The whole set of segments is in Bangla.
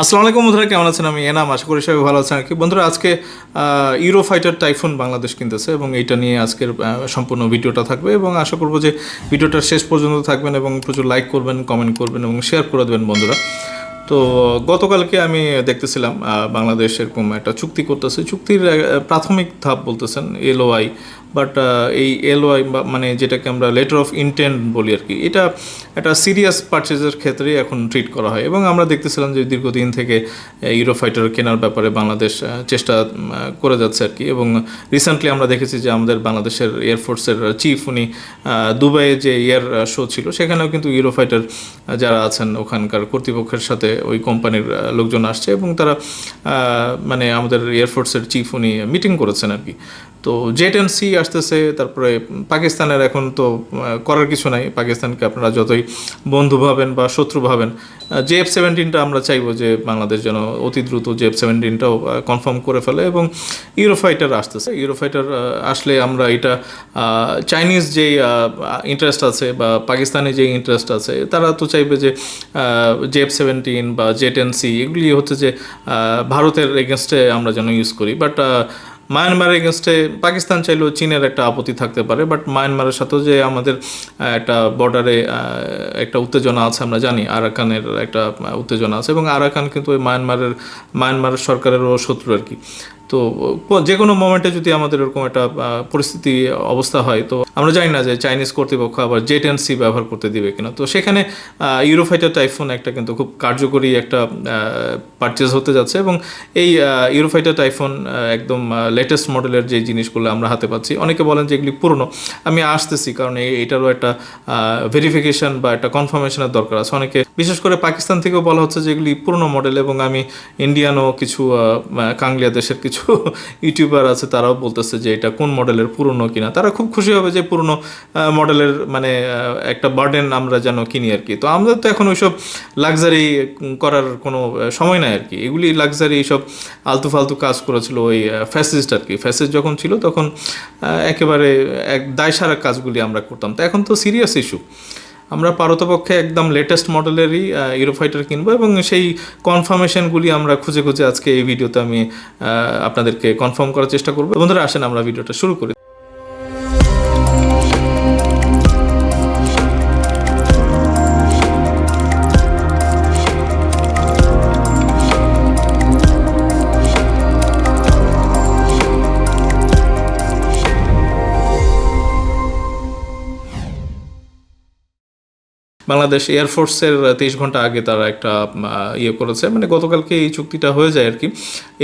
আসসালামু আলাইকুম বন্ধুরা, কেমন আছেন? আমি এনাম, আশা করি সবাই ভালো আছেন। আর কি, বন্ধুরা, আজকে ইউরো ফাইটার টাইফুন বাংলাদেশ কিনতেছে এবং এটা নিয়ে আজকের সম্পূর্ণ ভিডিওটা থাকবে এবং আশা করব যে ভিডিওটা শেষ পর্যন্ত থাকবেন এবং প্রচুর লাইক করবেন কমেন্ট করবেন এবং শেয়ার করে দেবেন বন্ধুরা। তো গতকালকে আমি দেখতেছিলাম বাংলাদেশ এরকম একটা চুক্তি করতেছে। চুক্তির প্রাথমিক ধাপ বলতেছেন এলওআই, বাট এই এলওআই মানে যেটাকে আমরা লেটার অফ ইন্টেন্ট বলি আর কি, এটা একটা সিরিয়াস পারচেজের ক্ষেত্রে এখন ট্রিট করা হয়। এবং আমরা দেখতেছিলাম যে দীর্ঘদিন থেকে ইউরো ফাইটার কেনার ব্যাপারে বাংলাদেশ চেষ্টা করে যাচ্ছে আর কি। এবং রিসেন্টলি আমরা দেখেছি যে আমাদের বাংলাদেশের এয়ারফোর্সের চিফ উনি দুবাইয়ে যে এয়ার শো ছিল, সেখানেও কিন্তু ইউরো ফাইটার যারা আছেন ওখানকার কর্তৃপক্ষের সাথে ওই কোম্পানির লোকজন আসছে এবং তারা মানে আমাদের এয়ারফোর্সের চিফ উনি মিটিং করেছেন আর কি। তো জেট এন্ড সি আসতেছে, তারপরে পাকিস্তানের এখন তো করার কিছু নাই। পাকিস্তানকে আপনারা যতই বন্ধু ভাবেন বা শত্রু ভাবেন জে এফ সেভেন্টিনটা আমরা চাইব যে বাংলাদেশ যেন অতি দ্রুত জে এফ সেভেন্টিনটাও কনফার্ম করে ফেলে এবং ইউরোফাইটার আসতেছে। ইউরোফাইটার আসলে আমরা এটা চাইনিজ যেই ইন্টারেস্ট আছে বা পাকিস্তানি যে ইন্টারেস্ট আছে, তারা তো চাইবে যে জে এফ সেভেন্টিন বা জেট এন সি এগুলি হচ্ছে যে ভারতের এগেনস্টে আমরা যেন ইউজ করি। বাট মায়ানমার এগেনস্টে পাকিস্তান চাইলেও চীনের একটা আপত্তি থাকতে পারে বাট মায়ানমারের সাথেও যে আমাদের একটা বর্ডারে একটা উত্তেজনা আছে আমরা জানি আরাকানের একটা উত্তেজনা আছে, এবং আরাকান কিন্তু ওই মায়ানমারের মায়ানমার সরকারেরও শত্রু আর কি। তো যে কোনো মোমেন্টে যদি আমাদের এরকম একটা পরিস্থিতি, অবস্থা হয়, তো আমরা জানি না যে চাইনিজ কর্তৃপক্ষ আবার জেট এন্ড সি ব্যবহার করতে দিবে কিনা। তো সেখানে ইউরোফাইটার টাইফোন একটা কিন্তু খুব কার্যকরী একটা পারচেজ হতে যাচ্ছে এবং এই ইউরোফাইটার টাইফোন একদম লেটেস্ট মডেলের যে জিনিসগুলো আমরা হাতে পাচ্ছি, অনেকে বলেন যে এগুলি পুরনো। আমি আসতেছি কারণ এটারও একটা ভেরিফিকেশন বা একটা কনফার্মেশনের দরকার আছে। অনেকে, বিশেষ করে পাকিস্তান থেকেও বলা হচ্ছে যে এগুলি পুরনো মডেল এবং আমি ইন্ডিয়ানও কিছু কাংলিয়া দেশের কিছু ইউটিউবার আছে, তারাও বলতেছে যে এটা কোন মডেলের পুরনো কিনা। তারা খুব খুশি হবে যে পুরনো মডেলের মানে একটা বার্ডেন আমরা যেন কিনি আর কি। তো আমাদের তো এখন ওইসব লাক্সারি করার কোনো সময় নাই আর কি। এগুলি লাক্সারি এইসব আলতু ফালতু কাজ করেছিল ওই ফ্যাসিস্ট আর কি। ফ্যাসিস্ট যখন ছিল তখন একেবারে এক দায়সারা কাজগুলি আমরা করতাম। তো এখন তো সিরিয়াস ইস্যু আমরা পারতপক্ষে একদম লেটেস্ট মডেলেরই ইউরোফাইটার কিনবো এবং সেই কনফার্মেশনগুলি আমরা খুঁজে খুঁজে আজকে এই ভিডিওতে আমি আপনাদেরকে কনফার্ম করার চেষ্টা করব। বন্ধুরা, আসেন আমরা ভিডিওটা শুরু করি। বাংলাদেশ এয়ারফোর্সের তেইশ ঘণ্টা আগে তারা একটা ইয়ে করেছে। মানে গতকালকে এই চুক্তিটা হয়ে যায় আর কি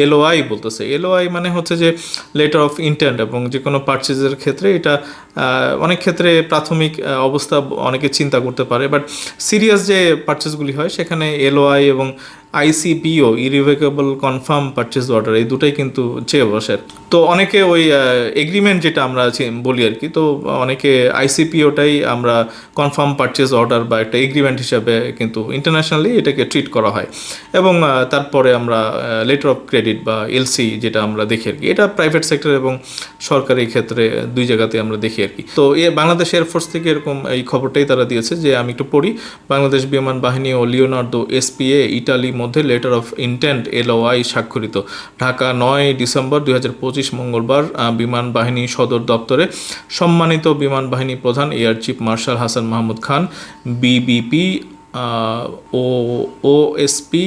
এলওআই বলতেছে। এলওআই মানে হচ্ছে যে লেটার অফ ইন্টেন্ট এবং যে কোনো পারচেজের ক্ষেত্রে এটা অনেক ক্ষেত্রে প্রাথমিক অবস্থা অনেকে চিন্তা করতে পারে। বাট সিরিয়াস যে পারচেজগুলি হয়, সেখানে এলওআই এবং ICPO irrevocable confirm purchase order এই দুটাই কিন্তু চেয়ে বসে। তো অনেকে ওই এগ্রিমেন্ট যেটা আমরা বলি আর কি, তো অনেকে আইসিপিওটাই আমরা কনফার্ম পারচেস অর্ডার বা একটা এগ্রিমেন্ট হিসাবে কিন্তু ইন্টারন্যাশনালি এটাকে ট্রিট করা হয়। এবং তারপরে আমরা লেটার অফ ক্রেডিট বা এলসি যেটা আমরা দেখি আর কি, এটা প্রাইভেট সেক্টর এবং সরকারি ক্ষেত্রে দুই জায়গাতে আমরা দেখি আর কি। তো এ, বাংলাদেশ এয়ারফোর্স থেকে এরকম এই খবরটাই তারা দিয়েছে যে, আমি একটু পড়ি, বাংলাদেশ বিমান বাহিনী ও লিওনার্দো এসপিএ ইটালি মধ্যে লেটার অফ ইন্টেন্ট এলওআই স্বাক্ষরিত। ঢাকা নয় ডিসেম্বর দুই হাজার পঁচিশ মঙ্গলবার বিমান বাহিনী সদর দপ্তরে সম্মানিত বিমান বাহিনী প্রধান air chief marshal Hasan Mahmud Khan BBP ও ওএসপি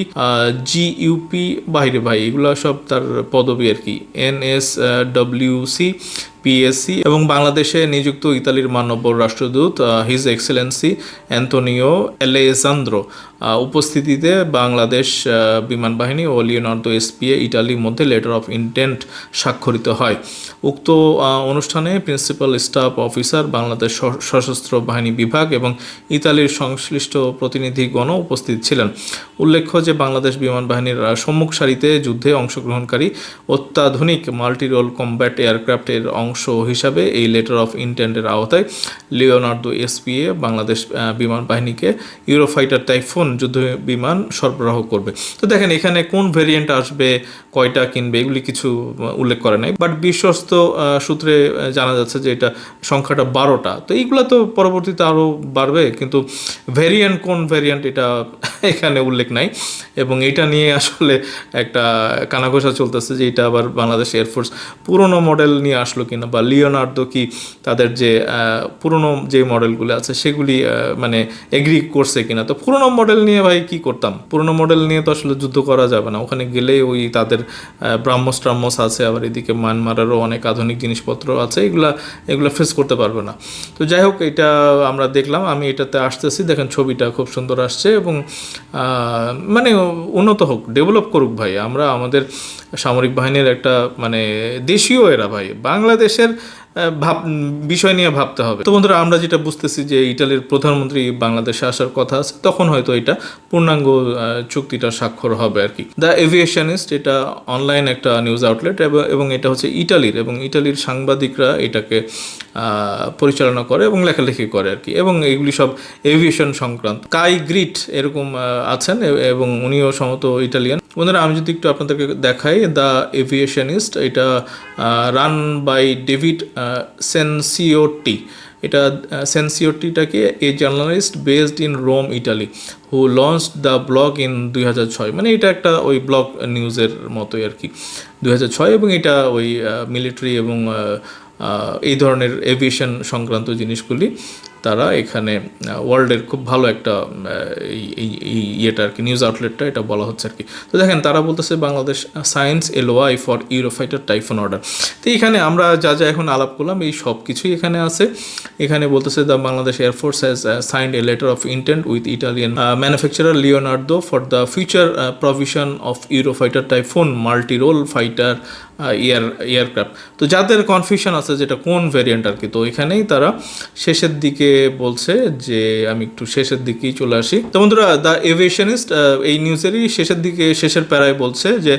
জিইউপি বাইরে ভাই, এগুলো সব তার পদবি আর কি। এন এস ডব্লিউসি পিএসসি এবং বাংলাদেশে নিযুক্ত ইতালির মানব্য রাষ্ট্রদূত his excellency Antonio Alessandro ah, উপস্থিতিতে বাংলাদেশ বিমান বাহিনী ও লিওনার্দো এসপিএ ইটালির মধ্যে লেটার অফ ইন্টেন্ট স্বাক্ষরিত হয়। উক্ত অনুষ্ঠানে প্রিন্সিপাল স্টাফ অফিসার বাংলাদেশ সশস্ত্র বাহিনী বিভাগ এবং ইতালির সংশ্লিষ্ট প্রতিনিধিগণও উপস্থিত ছিলেন। উল্লেখ্য যে বাংলাদেশ বিমান বাহিনীর সম্মুখ সারিতে যুদ্ধে অংশগ্রহণকারী অত্যাধুনিক মাল্টিরোল কম্ব্যাট এয়ারক্রাফটের অংশ অংশ হিসাবে এই লেটার অফ ইন্টেন্টের আওতায় লিওনার্দো এসপিএ, বাংলাদেশ বিমান বাহিনীকে ইউরোফাইটার টাইফুন যুদ্ধ বিমান সরবরাহ করবে। তো দেখেন, এখানে কোন ভেরিয়েন্ট আসবে, কয়টা কিনবে, এগুলি কিছু উল্লেখ করে নাই। বাট বিশ্বস্ত সূত্রে জানা যাচ্ছে যে এটা সংখ্যাটা বারোটা। তো এইগুলো তো পরবর্তীতে আরও বাড়বে, কিন্তু ভেরিয়েন্ট কোন ভেরিয়েন্ট এটা এখানে উল্লেখ নাই। এবং এটা নিয়ে আসলে একটা কানাঘোষা চলতেছে যে এটা আবার বাংলাদেশ এয়ারফোর্স পুরনো মডেল নিয়ে আসলো কিনা। বা লিওনার্দো কি তাদের যে পুরনো যে মডেলগুলো আছে সেগুলি মানে এগ্রি করছে কিনা? তো পুরনো মডেল নিয়ে ভাই কি করতাম? পুরনো মডেল নিয়ে তো আসলে যুদ্ধ করা যাবে না। ওখানে গেলে ওই তাদের ব্রাহ্মস ট্রাহ্মস আছে, আবার এদিকে মানমারারও অনেক আধুনিক জিনিসপত্র আছে, এগুলা, এগুলো ফেস করতে পারবে না। তো যাই হোক, এটা আমরা দেখলাম, আমি এটাতে আসতেছি। দেখেন ছবিটা খুব সুন্দর আসছে এবং মানে উন্নত হোক ডেভেলপ করুক ভাই। আমরা আমাদের সামরিক বাহিনীর একটা মানে দেশীয় এরা ভাই। বাংলাদেশের ভাব, বিষয় নিয়ে ভাবতে হবে। তো বন্ধুরা, আমরা যেটা বুঝতেছি যে ইটালির প্রধানমন্ত্রী বাংলাদেশে আসার কথা আছে, তখন হয়তো এটা পূর্ণাঙ্গ চুক্তিটা স্বাক্ষর হবে আর কি। দ্য এভিয়েশনিস্ট এটা অনলাইন একটা নিউজ আউটলেট এবং এটা হচ্ছে ইটালির, এবং ইটালির সাংবাদিকরা এটাকে পরিচালনা করে এবং লেখালেখি করে আর কি। এবং এগুলি সব এভিয়েশন সংক্রান্ত। কাই গ্রিট এরকম আছেন এবং উনিও সমত ইটালিয়ান। বন্ধুরা, আমি যদি একটু আপনাদেরকে দেখাই দ্য এভিয়েশনিস্ট এটা রান বাই ডেভিড সেনসিওটি এটা সেনসিওটিটাকে a journalist based in Rome Italy who launch the blog in দুই হাজার ছয়। মানে এটা একটা ওই ব্লগ নিউজের মতোই আর কি। দুই হাজার ছয় এবং এটা ওই মিলিটারি এবং এই ধরনের এভিয়েশন সংক্রান্ত জিনিসগুলি। তারা এখানে ওয়ার্ল্ডের খুব ভালো একটা এই ইয়েটা আর কি নিউজ আউটলেটটা এটা বলা হচ্ছে আর কি। তো দেখেন, তারা বলতেছে Bangladesh signs LOI for Eurofighter Typhoon order তো এখানে আমরা যা যা এখন আলাপ করলাম, এই সব কিছুই এখানে আছে। এখানে বলতেছে the Bangladesh air force has signed a letter of intent with Italian manufacturer Leonardo for the future provision of Eurofighter Typhoon multi role fighter air aircraft তো যাদের কনফিউশন আছে যেটা কোন ভ্যারিয়েন্ট আর কি, তো এখানেই তারা শেষের দিকে বলছে যে আমি একটু শেষের দিকেই চলে আসি। তো বন্ধুরা দ্য এভিয়েশনিস্ট এই নিউজেরই শেষের দিকে, শেষের প্যারায় বলছে যে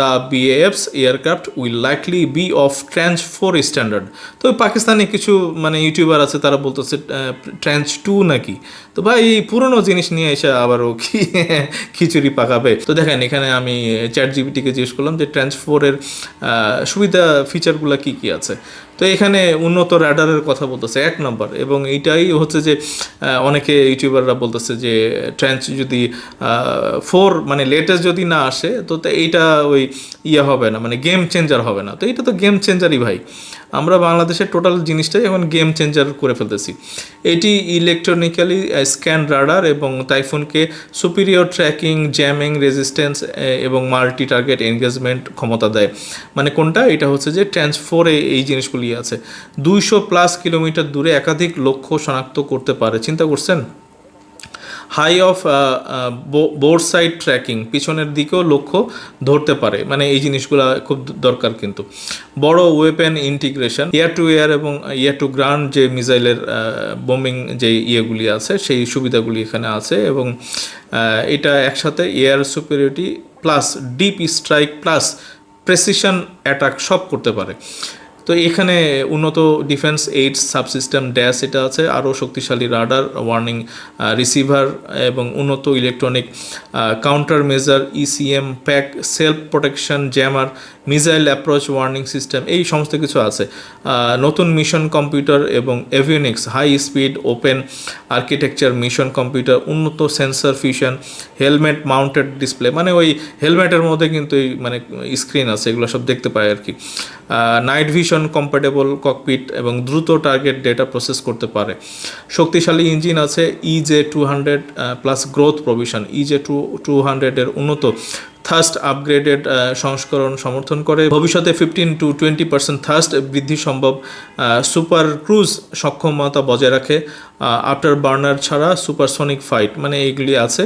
the BAF's aircraft will likely be of tranche four standard তো পাকিস্তানে কিছু মানে ইউটিউবার আছে, তারা বলতেছে ট্রেঞ্চ টু নাকি? তো ভাই, এই পুরনো জিনিস নিয়ে এসে আবারও কি খিচুড়ি পাকাবে? তো দেখেন, এখানে আমি চ্যাট জিবিটিকে জিজ্ঞেস করলাম যে ট্রেঞ্চ ফোরের সুবিধা ফিচারগুলো কী কী আছে? তো এখানে উন্নত র্যাডারের কথা বলতেছে, এক নম্বর। এবং এইটাই হচ্ছে যে অনেকে ইউটিউবাররা বলতেছে যে ট্রেন্স যদি ফোর মানে লেটেস্ট যদি না আসে, তো এইটা ওই ইয়ে হবে না মানে গেম চেঞ্জার হবে না। তো এটা তো গেম চেঞ্জারই ভাই। আমরা বাংলাদেশের টোটাল জিনিসটাই এখন গেম চেঞ্জার করে ফেলতেছি। এটি ইলেকট্রনিক্যালি স্ক্যান রাডার এবং টাইফুনকে সুপিরিয়র ট্র্যাকিং জ্যামিং রেজিস্ট্যান্স এবং মাল্টি টার্গেট এনগেজমেন্ট ক্ষমতা দেয়। মানে কোনটা? এটা হচ্ছে যে ট্রান্সফোরে এই জিনিসগুলি আছে। দুইশো প্লাস কিলোমিটার দূরে একাধিক লক্ষ্য শনাক্ত করতে পারে। চিন্তা করছেন? High off board side tracking পিছনের দিকেও লক্ষ্য ধরতে পারে। মানে এই জিনিসগুলো খুব দরকার কিন্তু। বড় weapon integration air to air এবং ইয়ার টু গ্রাউন্ড যে মিসাইলের বোমিং যে ইয়েগুলি আছে, সেই সুবিধাগুলি এখানে আছে এবং এটা একসাথে air superiority plus deep strike plus precision attack সব করতে পারে। তো এখানে উন্নত ডিফেন্স এইডস সাবসিস্টেম ড্যাশ এটা আছে, আরও শক্তিশালী রাডার ওয়ার্নিং রিসিভার এবং উন্নত electronic counter measure ECM pack self protection jammer missile approach warning system এই সমস্ত কিছু আছে। নতুন মিশন কম্পিউটার এবং avionics high speed open architecture mission computer উন্নত sensor fusion helmet mounted display মানে ওই হেলমেটের মধ্যে কিন্তু মানে স্ক্রিন আছে, এগুলো সব দেখতে পায় আর কি। নাইট ভিশন কম্প্যাটেবল ককপিট এবং দ্রুত টার্গেট ডেটা প্রসেস করতে পারে। শক্তিশালী ইঞ্জিন আছে EJ two hundred plus growth provision EJ two two হান্ড্রেডের উন্নত থার্স্ট আপগ্রেডেড সংস্করণ সমর্থন করে। ভবিষ্যতে fifteen to twenty percent thrust বৃদ্ধি সম্ভব সুপার ক্রুজ সক্ষমতা বজায় রাখে আফটার বার্নার ছাড়া সুপারসনিক ফাইট মানে এইগুলি আছে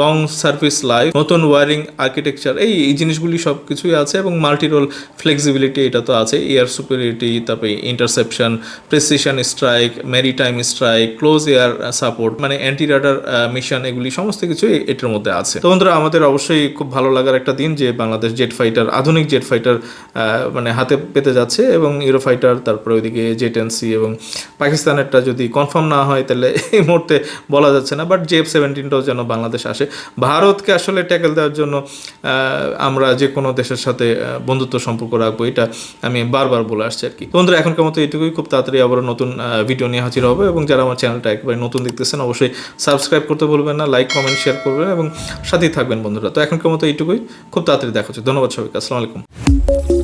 লং সার্ভিস লাইফ নতুন ওয়ারিং আর্কিটেকচার এই এই জিনিসগুলি সব কিছুই আছে এবং মাল্টিরোল ফ্লেক্সিবিলিটি এটা তো আছে এয়ার সুপিরিয়রিটি তারপরে interception precision strike maritime strike close air support মানে অ্যান্টি রাডার মিশন এগুলি সমস্ত কিছু এটার মধ্যে আছে। তো বন্ধুরা, আমাদের অবশ্যই খুব ভালো লাগার একটা দিন যে বাংলাদেশ জেট ফাইটার, আধুনিক জেট ফাইটার মানে হাতে পেতে যাচ্ছে এবং ইউরো ফাইটার, তারপরে ওইদিকে জেট এনসি এবং পাকিস্তানেরটা যদি কনফার্ম না হয় তাহলে এই মুহূর্তে বলা যাচ্ছে না। বাট জেএফ সেভেন্টিনটাও যেন বাংলাদেশ আসে। ভারতকে আসলে ট্যাকেল দেওয়ার জন্য আমরা যে কোনো দেশের সাথে বন্ধুত্ব সম্পর্ক রাখব, এটা আমি বারবার বলে আসছি আর কি। বন্ধুরা এখনকার মতো এইটুকুই। খুব তাড়াতাড়ি আবার নতুন ভিডিও নিয়ে হাজির হবে এবং যারা আমার চ্যানেলটা একবারে নতুন দেখতেছেন, অবশ্যই সাবস্ক্রাইব করতে বলবেন না লাইক কমেন্ট শেয়ার করবেন এবং সাথেই থাকবেন বন্ধুরা। তো এখনকার মতো খুব তাড়াতাড়ি দেখা হচ্ছে। ধন্যবাদ সবাইকে। আসসালামু আলাইকুম।